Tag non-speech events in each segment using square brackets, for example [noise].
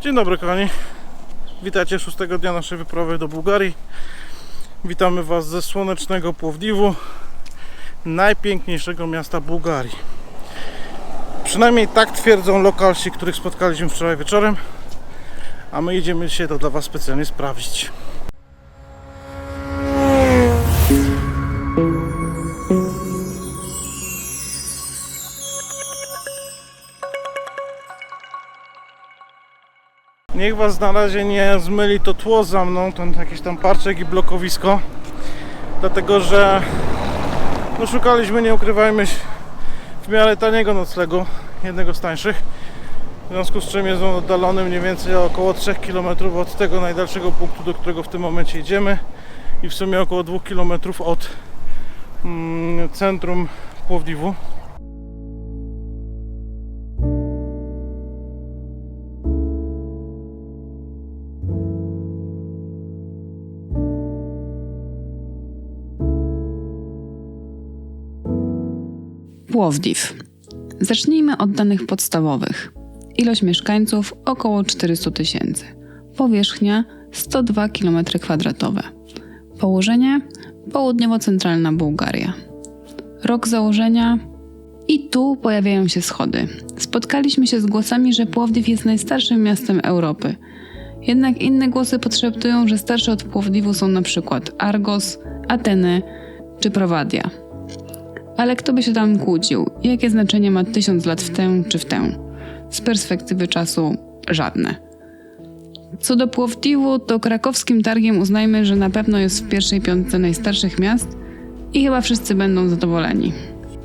Dzień dobry kochani. Witajcie szóstego dnia naszej wyprawy do Bułgarii. Witamy Was ze słonecznego Płowdiwu, najpiękniejszego miasta Bułgarii. Przynajmniej tak twierdzą lokalsi, których spotkaliśmy wczoraj wieczorem, a my idziemy dzisiaj to dla Was specjalnie sprawdzić. Was na razie nie zmyli to tło za mną, ten jakiś tam parczek i blokowisko. Dlatego, że no szukaliśmy, nie ukrywajmy w miarę taniego noclegu, jednego z tańszych. W związku z czym jest on oddalony mniej więcej około 3 km od tego najdalszego punktu, do którego w tym momencie idziemy i w sumie około 2 km od mm, centrum Płowdiwu. Płowdiw. Zacznijmy od danych podstawowych. Ilość mieszkańców około 400 tysięcy. Powierzchnia 102 km2. Położenie południowo-centralna Bułgaria. Rok założenia i tu pojawiają się schody. Spotkaliśmy się z głosami, że Płowdiw jest najstarszym miastem Europy. Jednak inne głosy podszeptują, że starsze od Płowdiwu są na przykład Argos, Ateny czy Prowadia. Ale kto by się tam kłócił? Jakie znaczenie ma tysiąc lat w tę czy w tę? Z perspektywy czasu żadne. Co do Płowdiwu, to krakowskim targiem uznajmy, że na pewno jest w pierwszej piątce najstarszych miast i chyba wszyscy będą zadowoleni.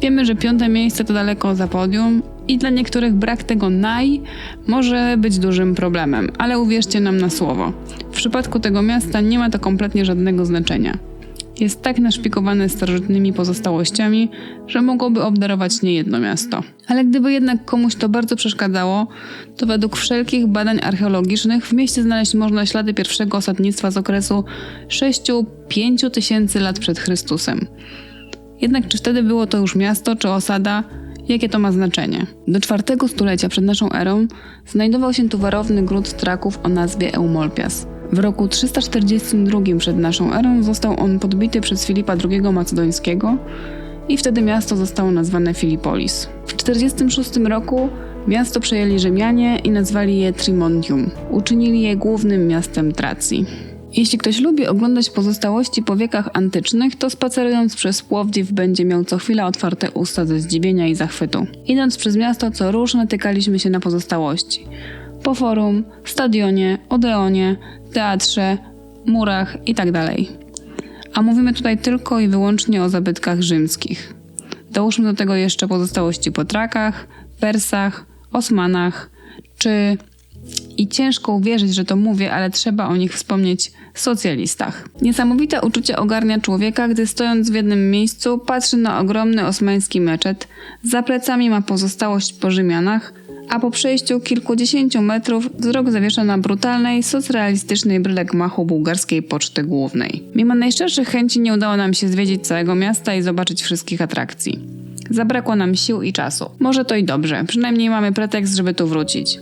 Wiemy, że piąte miejsce to daleko za podium i dla niektórych brak tego naj może być dużym problemem, ale uwierzcie nam na słowo. W przypadku tego miasta nie ma to kompletnie żadnego znaczenia jest tak naszpikowane starożytnymi pozostałościami, że mogłoby obdarować niejedno miasto. Ale gdyby jednak komuś to bardzo przeszkadzało, to według wszelkich badań archeologicznych w mieście znaleźć można ślady pierwszego osadnictwa z okresu 6-5 tysięcy lat przed Chrystusem. Jednak czy wtedy było to już miasto czy osada, jakie to ma znaczenie? Do czwartego stulecia przed naszą erą znajdował się tu warowny gród Traków o nazwie Eumolpias. W roku 342 przed naszą erą został on podbity przez Filipa II Macedońskiego i wtedy miasto zostało nazwane Filipolis. W 46 roku miasto przejęli Rzymianie i nazwali je Trimontium. Uczynili je głównym miastem Tracji. Jeśli ktoś lubi oglądać pozostałości po wiekach antycznych, to spacerując przez Płowdiw będzie miał co chwila otwarte usta ze zdziwienia i zachwytu. Idąc przez miasto co róż natykaliśmy się na pozostałości. Po forum, stadionie, odeonie, teatrze, murach itd. A mówimy tutaj tylko i wyłącznie o zabytkach rzymskich. Dołóżmy do tego jeszcze pozostałości po Trakach, Persach, Osmanach, czy i ciężko uwierzyć, że to mówię, ale trzeba o nich wspomnieć socjalistach. Niesamowite uczucie ogarnia człowieka, gdy stojąc w jednym miejscu patrzy na ogromny osmański meczet, za plecami ma pozostałość po Rzymianach, a po przejściu kilkudziesięciu metrów wzrok zawiesza na brutalnej, socrealistycznej bryle gmachu bułgarskiej poczty głównej. Mimo najszczerszych chęci nie udało nam się zwiedzić całego miasta i zobaczyć wszystkich atrakcji. Zabrakło nam sił i czasu. Może to i dobrze, przynajmniej mamy pretekst, żeby tu wrócić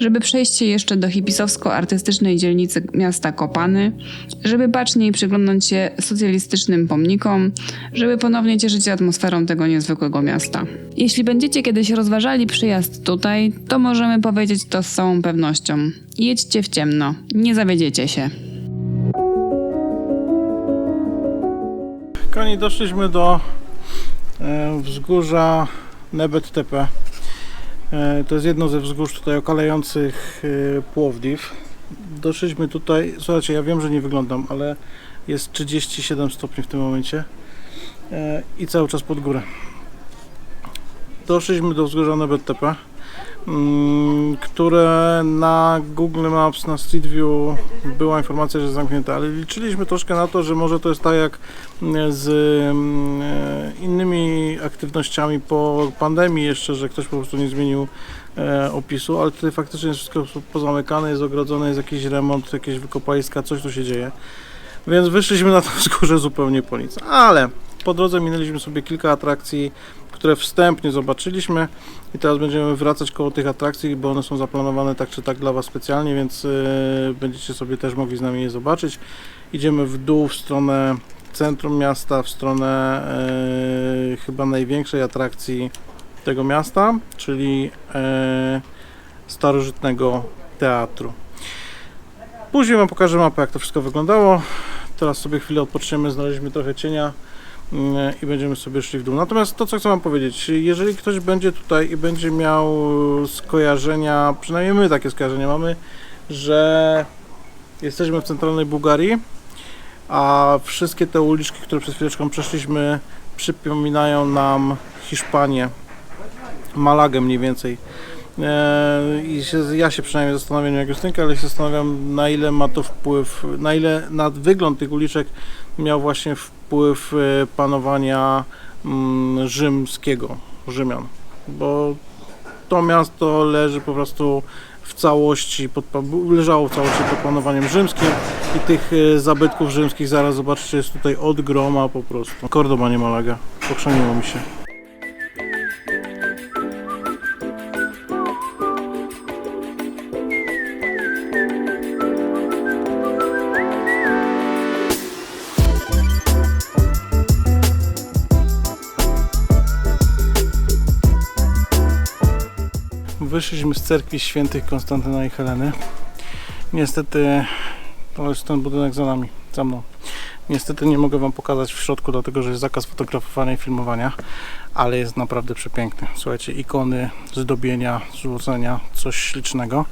żeby przejść się jeszcze do hipisowsko-artystycznej dzielnicy miasta Kopany, żeby baczniej przyglądnąć się socjalistycznym pomnikom, żeby ponownie cieszyć się atmosferą tego niezwykłego miasta. Jeśli będziecie kiedyś rozważali przyjazd tutaj, to możemy powiedzieć to z całą pewnością. Jedźcie w ciemno, nie zawiedziecie się. Kochani, doszliśmy do e, wzgórza Nebet Tepe. E, To jest jedno ze wzgórz tutaj okalających e, Płowdiw. Doszliśmy tutaj, słuchajcie, ja wiem, że nie wyglądam, ale jest 37 stopni w tym momencie e, i cały czas pod górę. Doszliśmy do wzgórza Nebet Tepe, mm, które na Google Maps, na Street View była informacja, że jest zamknięte, ale liczyliśmy troszkę na to, że może to jest tak jak mm, z mm, e, innymi aktywnościami po pandemii jeszcze, że ktoś po prostu nie zmienił e, opisu, ale tutaj faktycznie jest wszystko pozamykane, jest ogrodzone, jest jakiś remont, jakieś wykopaliska, coś tu się dzieje. Więc wyszliśmy na to wzgórze [laughs] zupełnie po nic. Ale po drodze minęliśmy sobie kilka atrakcji, które wstępnie zobaczyliśmy i teraz będziemy wracać koło tych atrakcji, bo one są zaplanowane tak czy tak dla Was specjalnie, więc yy, będziecie sobie też mogli z nami je zobaczyć. Idziemy w dół w stronę centrum miasta, w stronę yy, chyba największej atrakcji tego miasta, czyli yy, starożytnego teatru. Później Wam pokażę mapę, jak to wszystko wyglądało. Teraz sobie chwilę odpoczniemy, znaleźliśmy trochę cienia i będziemy sobie szli w dół. Natomiast to, co chcę Wam powiedzieć, jeżeli ktoś będzie tutaj i będzie miał skojarzenia, przynajmniej my takie skojarzenia mamy, że jesteśmy w centralnej Bułgarii, a wszystkie te uliczki, które przed chwileczką przeszliśmy, przypominają nam Hiszpanię, Malagę mniej więcej. Eee, I się, ja się przynajmniej zastanawiam, jak Justynka, ale się zastanawiam, na ile ma to wpływ, na ile na wygląd tych uliczek miał właśnie wpływ e, panowania mm, rzymskiego, Rzymian. Bo to miasto leży po prostu w całości, pod, leżało w całości pod panowaniem rzymskim i tych e, zabytków rzymskich zaraz zobaczycie jest tutaj od groma po prostu. Kordoba nie Malaga, pokrzeniło mi się. Wyszliśmy z cerkwi świętych Konstantyna i Heleny. Niestety, to jest ten budynek za nami, za mną. Niestety nie mogę Wam pokazać w środku, dlatego że jest zakaz fotografowania i filmowania, ale jest naprawdę przepiękny. Słuchajcie, ikony, zdobienia, złocenia, coś ślicznego.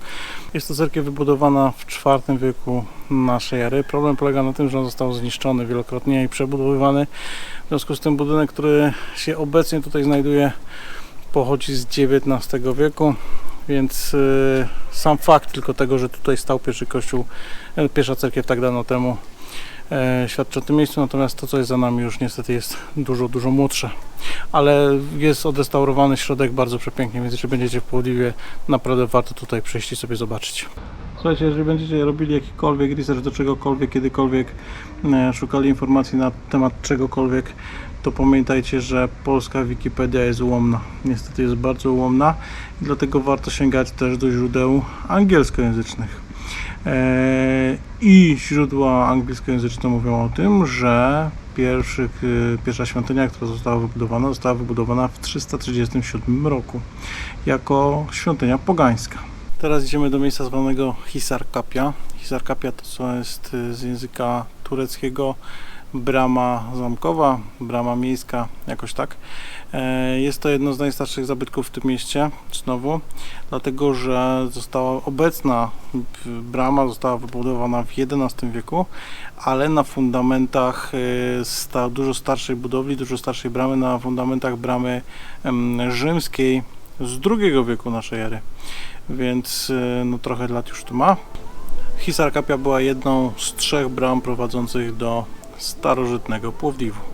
Jest to cerkiew wybudowana w IV wieku naszej ery. Problem polega na tym, że on został zniszczony wielokrotnie i przebudowywany. W związku z tym budynek, który się obecnie tutaj znajduje, pochodzi z XIX wieku, więc y, sam fakt tylko tego, że tutaj stał pierwszy kościół, e, pierwsza cerkiew tak dawno temu e, świadczy o tym miejscu, natomiast to co jest za nami już niestety jest dużo, dużo młodsze. Ale jest odrestaurowany środek bardzo przepięknie, więc jeśli będziecie w Płodiwie, naprawdę warto tutaj przyjść i sobie zobaczyć. Słuchajcie, jeżeli będziecie robili jakikolwiek research do czegokolwiek, kiedykolwiek e, szukali informacji na temat czegokolwiek, to pamiętajcie, że polska Wikipedia jest ułomna. Niestety jest bardzo ułomna dlatego warto sięgać też do źródeł angielskojęzycznych. Eee, I źródła angielskojęzyczne mówią o tym, że pierwszych, y, pierwsza świątynia, która została wybudowana, została wybudowana w 337 roku jako świątynia pogańska. Teraz idziemy do miejsca zwanego Hisarkapia. Hisarkapia to co jest y, z języka tureckiego brama zamkowa, brama miejska, jakoś tak. E, Jest to jedno z najstarszych zabytków w tym mieście, znowu, dlatego że została obecna brama została wybudowana w XI wieku, ale na fundamentach e, sta, dużo starszej budowli, dużo starszej bramy, na fundamentach bramy rzymskiej z II wieku naszej ery. Więc e, no, trochę lat już tu ma. Hisarkapia była jedną z trzech bram prowadzących do starożytnego Płowdiwu.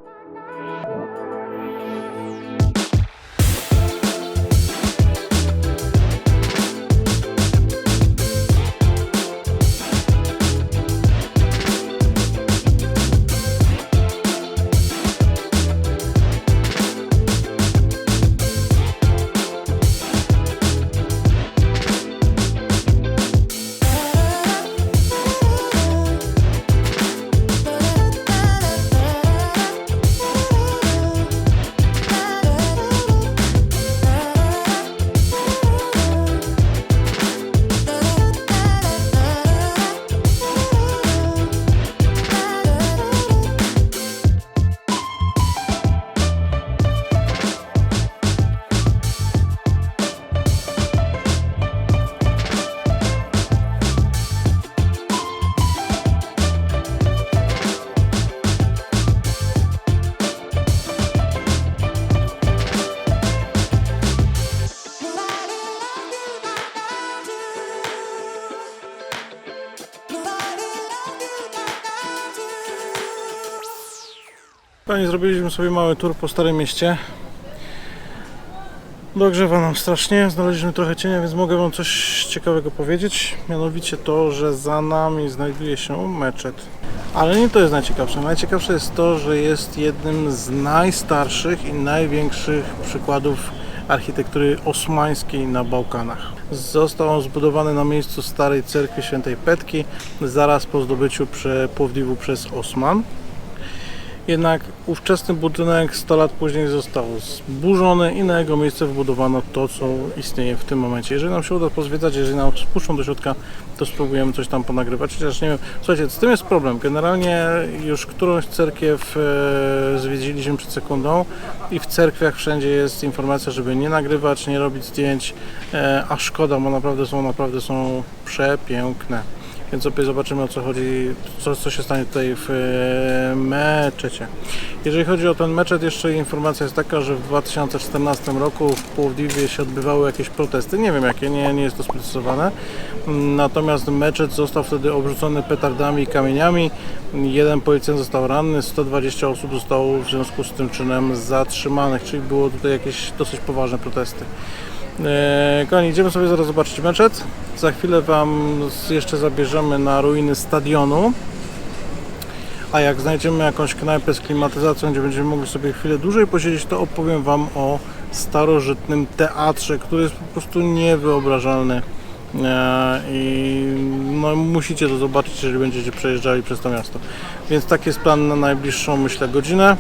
Panie, zrobiliśmy sobie mały tour po Starym Mieście. Dogrzewa nam strasznie, znaleźliśmy trochę cienia, więc mogę Wam coś ciekawego powiedzieć. Mianowicie to, że za nami znajduje się meczet. Ale nie to jest najciekawsze. Najciekawsze jest to, że jest jednym z najstarszych i największych przykładów architektury osmańskiej na Bałkanach. Został on zbudowany na miejscu starej cerkwi świętej Petki zaraz po zdobyciu Płowdiwu przez Osman. Jednak ówczesny budynek 100 lat później został zburzony i na jego miejsce wbudowano to, co istnieje w tym momencie. Jeżeli nam się uda pozwiedzać, jeżeli nam spuszczą do środka, to spróbujemy coś tam ponagrywać. Chociaż nie wiem, słuchajcie, z tym jest problem. Generalnie już którąś cerkiew e, zwiedziliśmy przed sekundą i w cerkwiach wszędzie jest informacja, żeby nie nagrywać, nie robić zdjęć, e, a szkoda, bo naprawdę są, naprawdę są przepiękne. Więc sobie zobaczymy o co chodzi, co, co się stanie tutaj w e, meczecie. Jeżeli chodzi o ten meczet, jeszcze informacja jest taka, że w 2014 roku w Płowdiwie się odbywały jakieś protesty. Nie wiem jakie, nie, nie jest to sprecyzowane. Natomiast meczet został wtedy obrzucony petardami i kamieniami. Jeden policjant został ranny, 120 osób zostało w związku z tym czynem zatrzymanych, czyli było tutaj jakieś dosyć poważne protesty. Eee, Kochani, idziemy sobie zaraz zobaczyć meczet. Za chwilę Wam jeszcze zabierzemy na ruiny stadionu. A jak znajdziemy jakąś knajpę z klimatyzacją, gdzie będziemy mogli sobie chwilę dłużej posiedzieć, to opowiem Wam o starożytnym teatrze, który jest po prostu niewyobrażalny. Eee, I no, musicie to zobaczyć, jeżeli będziecie przejeżdżali przez to miasto. Więc taki jest plan na najbliższą, myślę, godzinę.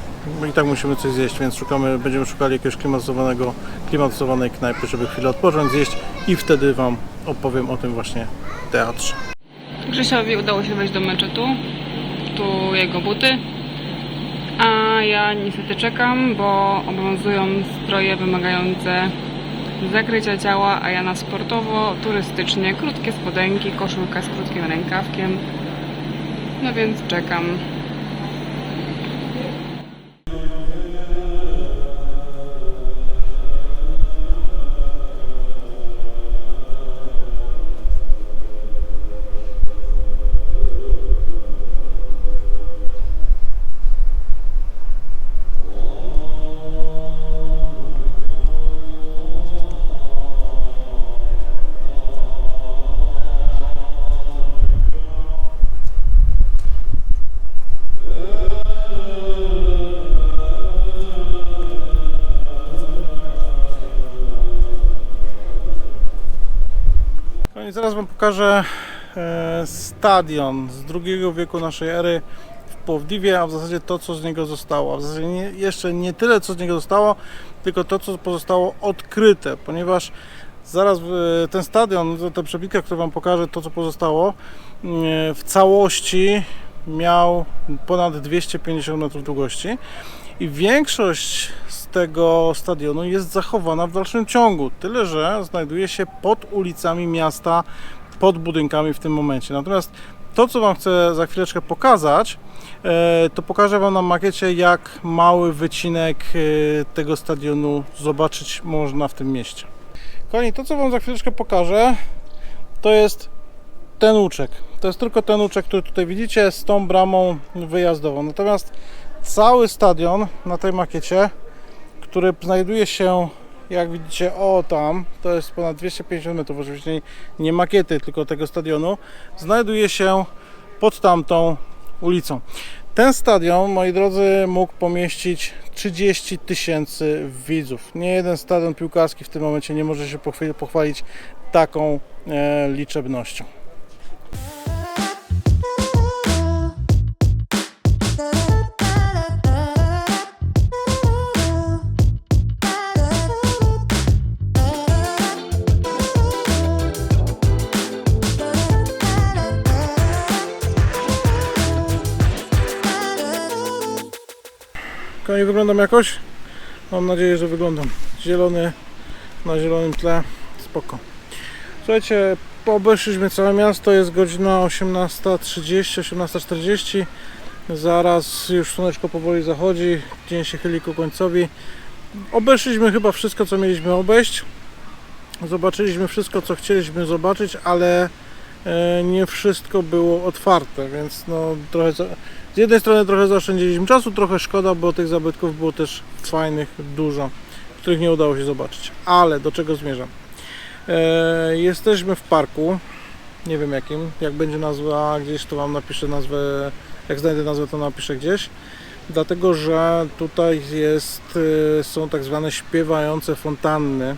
I tak musimy coś zjeść, więc szukamy, będziemy szukali jakiegoś klimatyzowanego, klimatyzowanej knajpy, żeby chwilę odpocząć, zjeść i wtedy Wam opowiem o tym właśnie teatrze. Grzesiowi udało się wejść do meczetu. Tu jego buty. A ja niestety czekam, bo obowiązują stroje wymagające zakrycia ciała, a ja na sportowo, turystycznie, krótkie spodenki, koszulka z krótkim rękawkiem. No więc czekam. Pokażę e, stadion z drugiego wieku naszej ery w Płowdiwie, a w zasadzie to, co z niego zostało. W zasadzie nie, jeszcze nie tyle, co z niego zostało, tylko to, co pozostało odkryte, ponieważ zaraz e, ten stadion, to- ta przebitka, którą Wam pokażę, to, co pozostało, e, w całości miał ponad 250 metrów długości i większość z tego stadionu jest zachowana w dalszym ciągu. Tyle, że znajduje się pod ulicami miasta, pod budynkami w tym momencie. Natomiast to, co Wam chcę za chwileczkę pokazać, e, to pokażę Wam na makiecie, jak mały wycinek e, tego stadionu zobaczyć można w tym mieście. Kochani, to, co Wam za chwileczkę pokażę, to jest ten łuczek. To jest tylko ten łuczek, który tutaj widzicie z tą bramą wyjazdową. Natomiast cały stadion na tej makiecie, który znajduje się, jak widzicie, o tam, to jest ponad 250 metrów, oczywiście nie- nie makiety, tylko tego stadionu, znajduje się pod tamtą ulicą. Ten stadion, moi drodzy, mógł pomieścić 30 tysięcy widzów. Nie jeden stadion piłkarski w tym momencie nie może się pochwalić taką e, liczebnością. Wyglądam jakoś? Mam nadzieję, że wyglądam. Zielony na zielonym tle. Spoko. Słuchajcie, obeszliśmy całe miasto. Jest godzina 18.30, 18.40. Zaraz już słoneczko powoli zachodzi. Dzień się chyli ku końcowi. Obeszliśmy chyba wszystko, co mieliśmy obejść. Zobaczyliśmy wszystko, co chcieliśmy zobaczyć, ale nie wszystko było otwarte, więc no trochę z jednej strony trochę zaoszczędziliśmy czasu, trochę szkoda, bo tych zabytków było też fajnych dużo. których nie udało się zobaczyć. Ale do czego zmierzam? E, jesteśmy w parku, nie wiem jakim, jak będzie nazwa gdzieś, to Wam napiszę nazwę, jak znajdę nazwę, to napiszę gdzieś. Dlatego, że tutaj jest, e, są tak zwane śpiewające fontanny.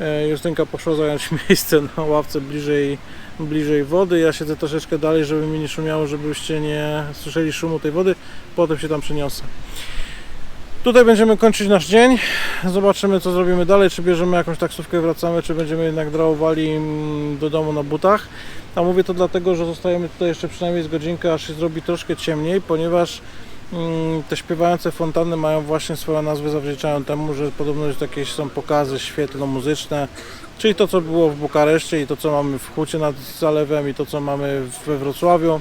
E, Justynka poszła zająć [laughs] miejsce na ławce bliżej, bliżej wody. Ja siedzę troszeczkę dalej, żeby mi nie szumiało, żebyście nie słyszeli szumu tej wody. Potem się tam przeniosę. Tutaj będziemy kończyć nasz dzień. Zobaczymy, co zrobimy dalej. Czy bierzemy jakąś taksówkę wracamy, czy będziemy jednak drałowali mm, do domu na butach. A mówię to dlatego, że zostajemy tutaj jeszcze przynajmniej z godzinkę, aż się zrobi troszkę ciemniej, ponieważ te śpiewające fontanny mają właśnie swoją nazwę, zawdzięczają temu, że podobno już jakieś są pokazy świetlno-muzyczne, czyli to, co było w Bukareszcie i to, co mamy w Hucie nad Zalewem i to, co mamy we Wrocławiu.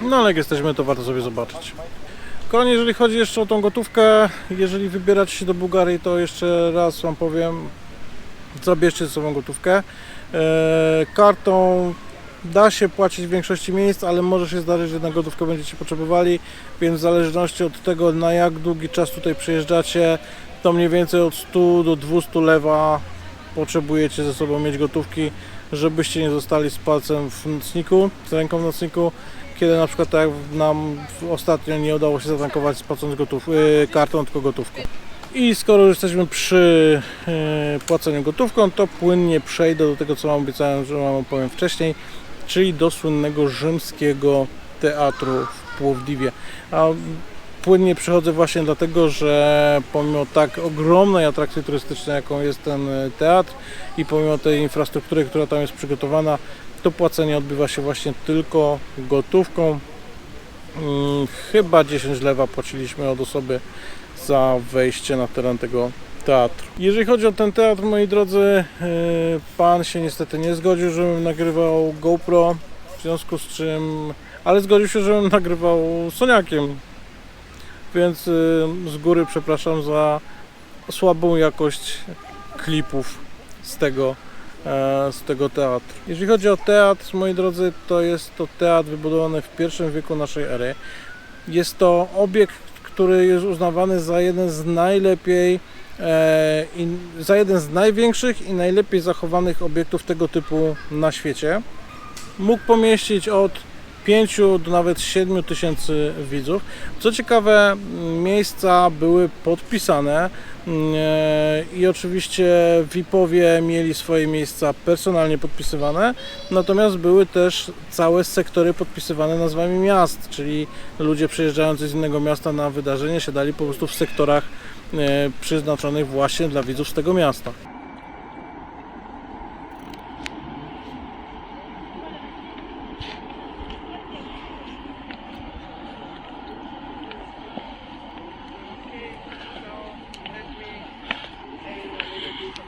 No ale jak jesteśmy, to warto sobie zobaczyć. Kochani, jeżeli chodzi jeszcze o tą gotówkę, jeżeli wybieracie się do Bułgarii, to jeszcze raz Wam powiem, zabierzcie ze sobą gotówkę. E, kartą da się płacić w większości miejsc, ale może się zdarzyć, że na gotówkę będziecie potrzebowali, więc w zależności od tego, na jak długi czas tutaj przyjeżdżacie, to mniej więcej od 100 do 200 lewa potrzebujecie ze sobą mieć gotówki, żebyście nie zostali z palcem w nocniku, z ręką w nocniku, kiedy na przykład tak nam ostatnio nie udało się zatankować płacąc gotów, yy, kartą, tylko gotówką. I skoro już jesteśmy przy yy, płaceniu gotówką, to płynnie przejdę do tego, co Wam obiecałem, że Wam opowiem wcześniej, czyli do słynnego rzymskiego teatru w Płowdiwie. A płynnie przechodzę właśnie dlatego, że pomimo tak ogromnej atrakcji turystycznej, jaką jest ten e, teatr i pomimo tej infrastruktury, która tam jest przygotowana, to płacenie odbywa się właśnie tylko gotówką. Chyba 10 lewa płaciliśmy od osoby za wejście na teren tego teatru. Jeżeli chodzi o ten teatr, moi drodzy, yy, pan się niestety nie zgodził, żebym nagrywał GoPro, w związku z czym, ale zgodził się, żebym nagrywał Soniakiem, więc yy, z góry przepraszam za słabą jakość klipów z tego e, z tego teatru. Jeżeli chodzi o teatr, moi drodzy, to jest to teatr wybudowany w pierwszym wieku naszej ery. Jest to obiekt, który jest uznawany za jeden z najlepiej e, za jeden z największych i najlepiej zachowanych obiektów tego typu na świecie. Mógł pomieścić od 5 do nawet 7 tysięcy widzów. Co ciekawe, miejsca były podpisane e, i oczywiście VIP-owie mieli swoje miejsca personalnie podpisywane, natomiast były też całe sektory podpisywane nazwami miast, czyli ludzie przyjeżdżający z innego miasta na wydarzenie siadali po prostu w sektorach e, przeznaczonych właśnie dla widzów z tego miasta.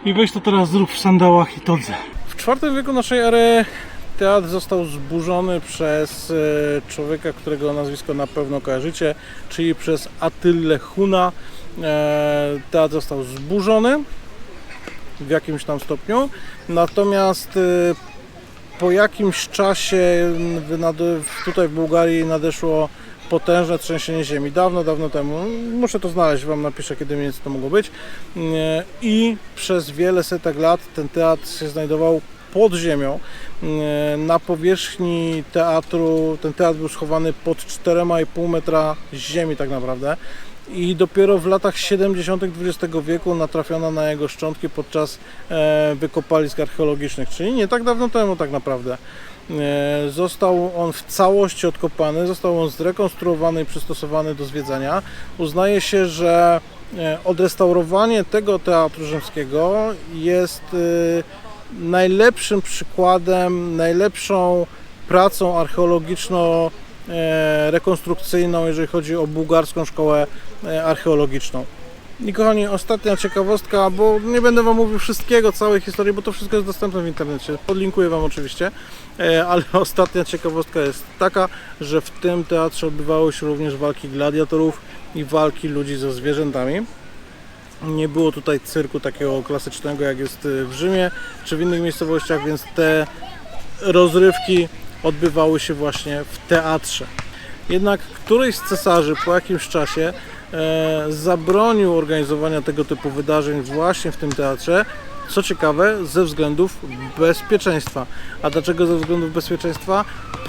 I weź to teraz zrób w sandałach i todze. W IV wieku naszej ery teatr został zburzony przez e, człowieka, którego nazwisko na pewno kojarzycie, czyli przez Attylę Huna. E, Teatr został zburzony w jakimś tam stopniu, natomiast e, po jakimś czasie m, wynad- tutaj w Bułgarii nadeszło potężne trzęsienie ziemi. Dawno, dawno temu. Muszę to znaleźć, Wam napiszę, kiedy mniej więcej to mogło być. Nie, I przez wiele setek lat ten teatr się znajdował pod ziemią. Nie, Na powierzchni teatru, ten teatr był schowany pod 4,5 metra ziemi tak naprawdę. I dopiero w latach 70. XX wieku natrafiono na jego szczątki podczas e, wykopalisk archeologicznych, czyli nie tak dawno temu tak naprawdę. E, Został on w całości odkopany, został on zrekonstruowany i przystosowany do zwiedzania. Uznaje się, że e, odrestaurowanie tego teatru rzymskiego jest najlepszym przykładem, najlepszą pracą archeologiczną e, rekonstrukcyjną, jeżeli chodzi o bułgarską szkołę e, archeologiczną. I kochani, ostatnia ciekawostka, bo nie będę Wam mówił wszystkiego, całej historii, bo to wszystko jest dostępne w internecie. Podlinkuję Wam oczywiście, E, ale [laughs] ostatnia ciekawostka jest taka, że w tym teatrze odbywały się również walki gladiatorów i walki ludzi ze zwierzętami. Nie było tutaj cyrku takiego klasycznego, jak jest e, w Rzymie czy w innych miejscowościach, więc te rozrywki odbywały się właśnie w teatrze. Jednak któryś z cesarzy po jakimś czasie e, zabronił organizowania tego typu wydarzeń właśnie w tym teatrze. Co ciekawe, ze względów bezpieczeństwa. A dlaczego ze względów bezpieczeństwa?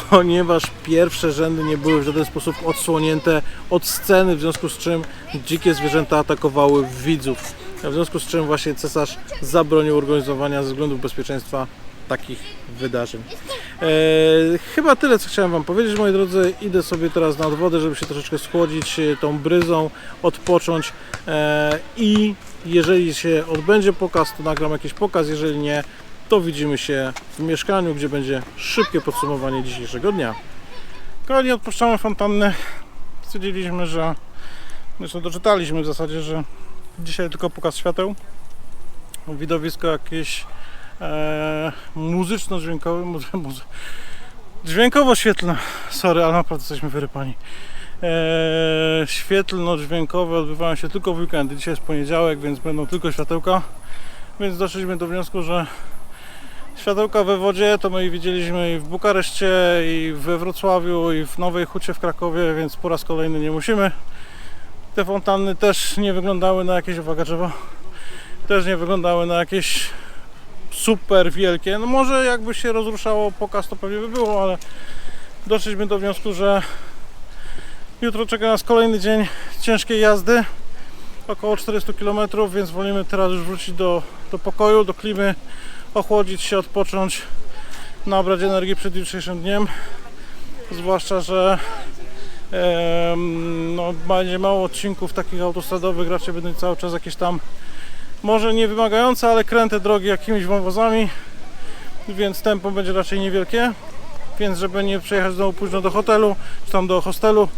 Ponieważ pierwsze rzędy nie były w żaden sposób odsłonięte od sceny, w związku z czym dzikie zwierzęta atakowały widzów. W związku z czym właśnie cesarz zabronił organizowania ze względów bezpieczeństwa takich wydarzeń. E, chyba tyle, co chciałem Wam powiedzieć, moi drodzy. Idę sobie teraz nad wodę, żeby się troszeczkę schłodzić e, tą bryzą, odpocząć e, i jeżeli się odbędzie pokaz, to nagram jakiś pokaz, jeżeli nie, to widzimy się w mieszkaniu, gdzie będzie szybkie podsumowanie dzisiejszego dnia. Kochani, odpuszczamy fontannę. Stwierdziliśmy, że zresztą doczytaliśmy w zasadzie, że dzisiaj tylko pokaz świateł. Widowisko jakieś e, muzyczno-dźwiękowe, muzy, muzy, dźwiękowo-świetlne, sorry, ale naprawdę jesteśmy wyrypani. E, świetlno-dźwiękowe odbywają się tylko w weekendy. Dzisiaj jest poniedziałek, więc będą tylko światełka. Więc doszliśmy do wniosku, że światełka we wodzie to my widzieliśmy i w Bukareszcie, i we Wrocławiu, i w Nowej Hucie w Krakowie, więc po raz kolejny nie musimy. Te fontanny też nie wyglądały na jakieś, uwaga drzewo, też nie wyglądały na jakieś super wielkie. No może jakby się rozruszało pokaz, to pewnie by było, ale doszliśmy do wniosku, że jutro czeka nas kolejny dzień ciężkiej jazdy, około 400 km, więc wolimy teraz już wrócić do, do pokoju, do klimy, ochłodzić się, odpocząć, nabrać energii przed jutrzejszym dniem. Zwłaszcza, że em, no, będzie mało odcinków takich autostradowych, raczej będą cały czas jakieś tam może nie wymagające, ale kręte drogi jakimiś wąwozami, więc tempo będzie raczej niewielkie. Więc żeby nie przejechać znowu późno do hotelu, czy tam do hostelu,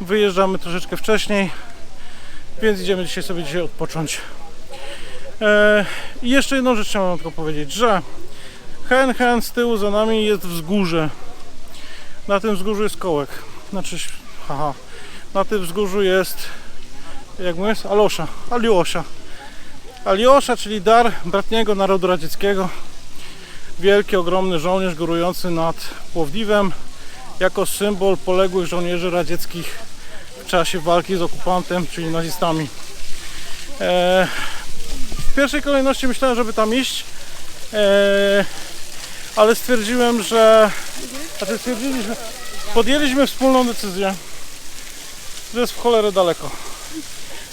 wyjeżdżamy troszeczkę wcześniej, więc idziemy dzisiaj sobie dzisiaj odpocząć. E, I jeszcze jedną rzecz chciałem tylko powiedzieć, że hen hen z tyłu za nami jest wzgórze. Na tym wzgórzu jest kołek. Znaczy, haha, na tym wzgórzu jest, jak mówię, Alosza, Aliosia. Aliosza, czyli dar bratniego narodu radzieckiego. Wielki, ogromny żołnierz górujący nad Płowdiwem jako symbol poległych żołnierzy radzieckich w czasie walki z okupantem, czyli nazistami. E, w pierwszej kolejności myślałem, żeby tam iść, e, ale stwierdziłem, że znaczy stwierdziliśmy, podjęliśmy wspólną decyzję, że jest w cholerę daleko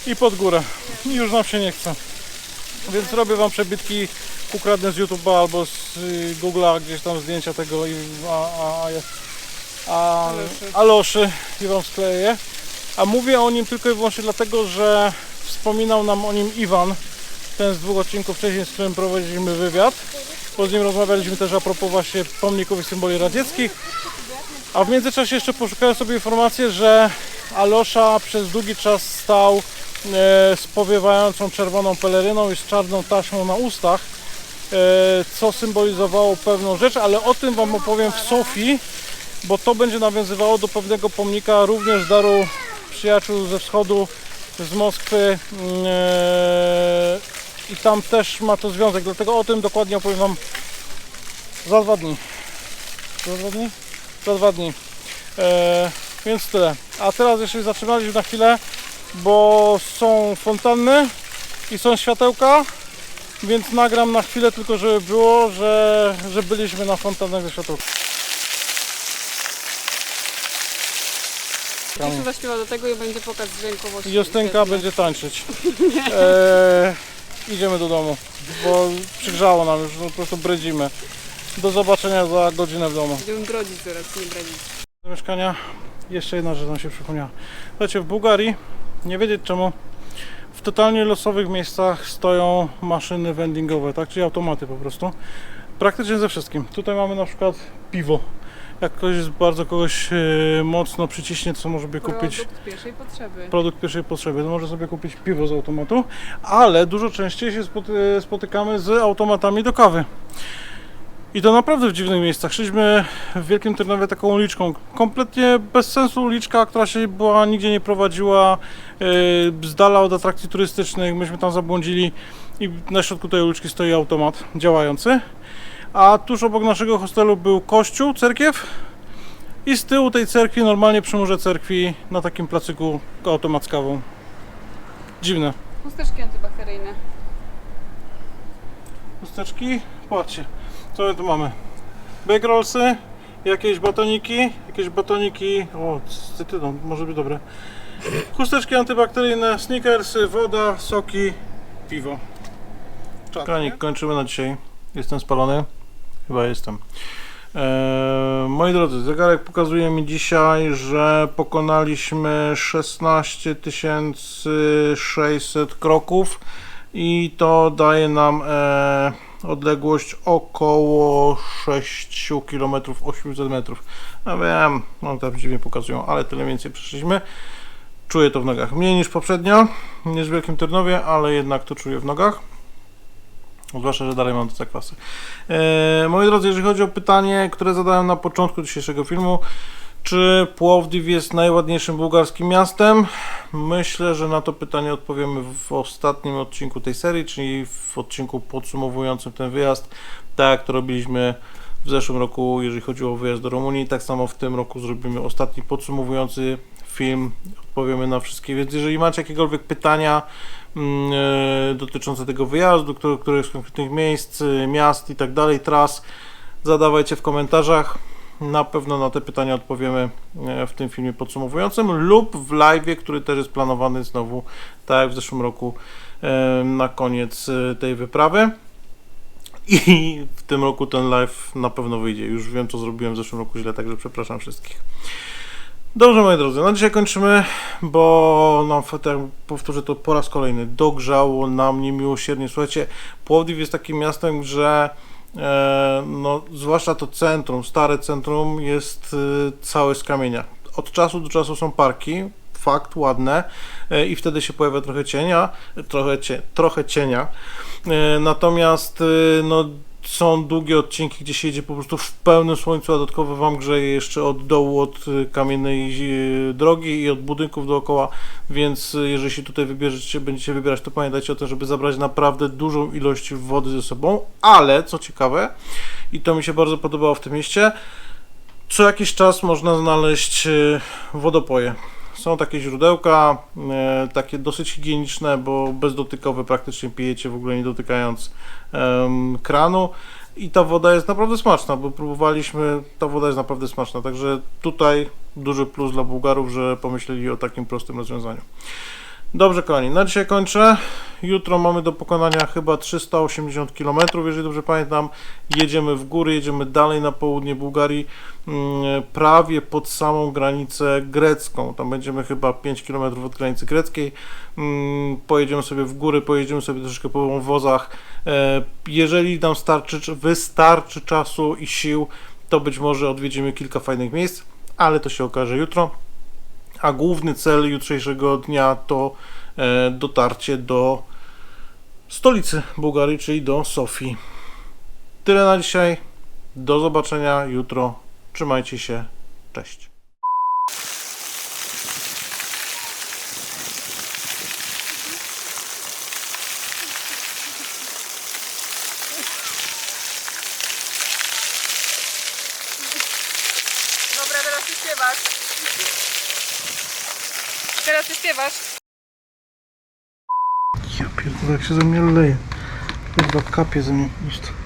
i pod górę i już nam się nie chce. Więc robię Wam przebitki, ukradnę z YouTube'a albo z y, Google'a gdzieś tam zdjęcia tego i a, a, a, a, Aloszy i Wam skleję. A mówię o nim tylko i wyłącznie dlatego, że wspominał nam o nim Iwan, ten z dwóch odcinków wcześniej, z którym prowadziliśmy wywiad. Bo z nim rozmawialiśmy też a propos właśnie pomników i symboli radzieckich. A w międzyczasie jeszcze poszukałem sobie informację, że Alosza przez długi czas stał z powiewającą czerwoną peleryną i z czarną taśmą na ustach, e, co symbolizowało pewną rzecz, ale o tym Wam opowiem w Sofii, bo to będzie nawiązywało do pewnego pomnika również daru przyjaciół ze wschodu, z Moskwy mm, e, i tam też ma to związek, dlatego o tym dokładnie opowiem Wam za dwa dni. Za dwa dni? Za dwa dni. E, więc tyle. A teraz jeszcze zatrzymaliśmy na chwilę, bo są fontanny i są światełka, więc nagram na chwilę tylko, żeby było, że, że byliśmy na fontannach ze światełka. Jeszcze zaśpiewa do tego i będzie pokaz dźwiękowości. Justynka będzie tańczyć. [laughs] E, idziemy do domu, bo przygrzało nam już, po prostu bredzimy. Do zobaczenia za godzinę w domu. Będziemy brodzić teraz, nie bredzić. Do mieszkania jeszcze jedna rzecz nam się przypomniała. Słuchajcie, w Bułgarii, nie wiedzieć czemu, w totalnie losowych miejscach stoją maszyny vendingowe, tak, czyli automaty po prostu. Praktycznie ze wszystkim. Tutaj mamy na przykład piwo. Jak ktoś bardzo kogoś e, mocno przyciśnie, to może sobie kupić Produkt pierwszej potrzeby. produkt pierwszej potrzeby, to może sobie kupić piwo z automatu, ale dużo częściej się spoty- spotykamy z automatami do kawy. I to naprawdę w dziwnych miejscach. Szliśmy w Wielkim Tyrnowie taką uliczką, kompletnie bez sensu uliczka, która się była, nigdzie nie prowadziła, yy, z dala od atrakcji turystycznych. Myśmy tam zabłądzili i na środku tej uliczki stoi automat działający. A tuż obok naszego hostelu był kościół, cerkiew, I z tyłu tej cerkwi, normalnie przy murze cerkwi, na takim placyku automat z kawą. Dziwne. Chusteczki antybakteryjne. Chusteczki, patrzcie, co my tu mamy? Bake rollsy, jakieś batoniki, jakieś batoniki, o, z cytryną, może być dobre. Chusteczki antybakteryjne, sneakersy, woda, soki, piwo. Kranik, kończymy na dzisiaj. Jestem spalony? Chyba jestem. Eee, moi drodzy, zegarek pokazuje mi dzisiaj, że pokonaliśmy 16 600 kroków i to daje nam e, odległość około 6 km 800 metrów. No wiem, no tam dziwnie pokazują, ale tyle więcej przeszliśmy. Czuję to w nogach. Mniej niż poprzednio, niż w Wielkim Tyrnowie, ale jednak to czuję w nogach. Zwłaszcza, że dalej mam te zakwasy. E, moi drodzy, jeżeli chodzi o pytanie, które zadałem na początku dzisiejszego filmu, czy Płowdiw jest najładniejszym bułgarskim miastem? Myślę, że na to pytanie odpowiemy w ostatnim odcinku tej serii, czyli w odcinku podsumowującym ten wyjazd, tak jak to robiliśmy w zeszłym roku, jeżeli chodziło o wyjazd do Rumunii. Tak samo w tym roku zrobimy ostatni podsumowujący film, odpowiemy na wszystkie. Więc jeżeli macie jakiekolwiek pytania e, dotyczące tego wyjazdu, które, których z konkretnych miejsc, miast i tak dalej, tras, zadawajcie w komentarzach. Na pewno na te pytania odpowiemy e, w tym filmie podsumowującym lub w live, który też jest planowany znowu, tak jak w zeszłym roku, e, na koniec e, tej wyprawy. I w tym roku ten live na pewno wyjdzie. Już wiem, co zrobiłem w zeszłym roku źle, także przepraszam wszystkich. Dobrze, moi drodzy, na dzisiaj kończymy, bo no, tak powtórzę to po raz kolejny, dogrzało nam niemiłosiernie. Słuchajcie, Płowdiw jest takim miastem, że no, zwłaszcza to centrum, stare centrum jest e, całe z kamienia. Od czasu do czasu są parki, fakt, ładne e, i wtedy się pojawia trochę cienia, trochę, cie, trochę cienia. E, natomiast e, no, są długie odcinki, gdzie się jedzie po prostu w pełnym słońcu, a dodatkowo Wam grzeje jeszcze od dołu, od e, kamiennej e, drogi i od budynków dookoła, więc e, jeżeli się tutaj wybierzecie, będziecie wybierać, to pamiętajcie o tym, żeby zabrać naprawdę dużą ilość wody ze sobą, ale co ciekawe, i to mi się bardzo podobało w tym mieście, co jakiś czas można znaleźć wodopoje. Są takie źródełka, e, takie dosyć higieniczne, bo bezdotykowe praktycznie pijecie w ogóle nie dotykając kranu. I ta woda jest naprawdę smaczna, bo próbowaliśmy, ta woda jest naprawdę smaczna. Także tutaj duży plus dla Bułgarów, że pomyśleli o takim prostym rozwiązaniu. Dobrze, kochani, na dzisiaj kończę. Jutro mamy do pokonania chyba 380 km, jeżeli dobrze pamiętam. Jedziemy w góry, jedziemy dalej na południe Bułgarii, prawie pod samą granicę grecką. Tam będziemy chyba 5 km od granicy greckiej. Mm, Pojedziemy sobie w góry, pojedziemy sobie troszeczkę po wozach. E, Jeżeli nam starczy, czy wystarczy czasu i sił, to być może odwiedzimy kilka fajnych miejsc, ale to się okaże jutro a główny cel jutrzejszego dnia to e, dotarcie do stolicy Bułgarii, czyli do Sofii. Tyle na dzisiaj. Do zobaczenia jutro. Trzymajcie się. Cześć. Dobra, teraz ty śpiewasz. Teraz ty śpiewasz. Ja pierdolę, jak się ze mnie leje. Chyba kapie ze mnie ust.